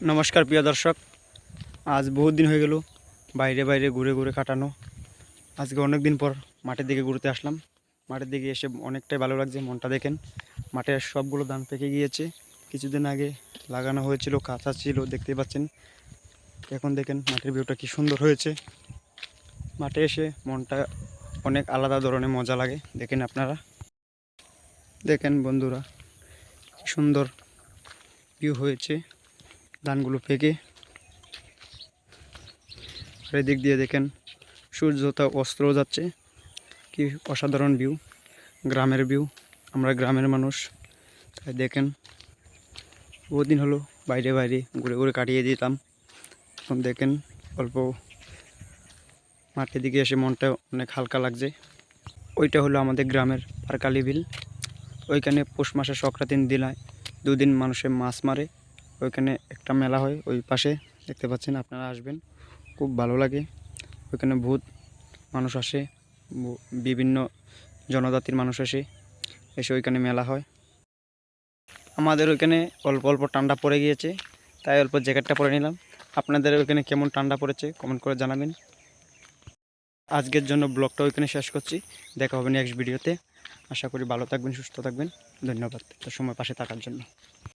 নমস্কার, প্রিয় দর্শক। আজ বহুত দিন হয়ে গেল, বাইরে বাইরে ঘুরে ঘুরে কাটানো। আজকে অনেক দিন পর মাঠের দিকে ঘুরতে আসলাম। মাঠের দিকে এসে অনেকটাই ভালো লাগছে মনটা, দেখেন। মাঠের সবগুলো ধান পেকে গিয়েছে। কিছুদিন আগে লাগানো হয়েছিল, কাঁচা ছিল, দেখতে পাচ্ছেন। এখন দেখেন মাঠের ভিউটা কি সুন্দর হয়েছে। মাঠে এসে মনটা অনেক আলাদা ধরনের মজা লাগে, দেখেন আপনারা। দেখেন বন্ধুরা সুন্দর ভিউ হয়েছে। ধানগুলো পেকে। আর এদিক দিয়ে দেখেন সূর্যটা অস্ত্র যাচ্ছে। কি অসাধারণ ভিউ গ্রামের ভিউ আমরা গ্রামের মানুষ। তাই দেখেন বহুদিন হলো বাইরে বাইরে ঘুরে ঘুরে কাটিয়ে দিতাম। এখন দেখেন অল্প মাঠের দিকে এসে মনটা অনেক হালকা লাগছে। ওইটা হলো আমাদের গ্রামের পারকালি বিল। ওইখানে পৌষ মাসে সংক্রান্তির দিনায় দুদিন মানুষে মাছ মারে। ওইখানে একটা মেলা হয়, ওই পাশে দেখতে পাচ্ছেন আপনারা আসবেন, খুব ভালো লাগে। ওইখানে ভূত মানুষ আসে বিভিন্ন জনজাতির মানুষ আসে, এসে ওইখানে মেলা হয়। আমাদের ওইখানে অল্প অল্প ঠান্ডা পড়ে গিয়েছে, তাই অল্প জ্যাকেটটা পরে নিলাম। আপনাদের ওইখানে কেমন ঠান্ডা পড়েছে কমেন্ট করে জানাবেন। আজকের জন্য ব্লগটা ওইখানে শেষ করছি, দেখা হবে নেক্সট ভিডিওতে। আশা করি ভালো থাকবেন, সুস্থ থাকবেন, ধন্যবাদ। তো সময় পাশে থাকার জন্য।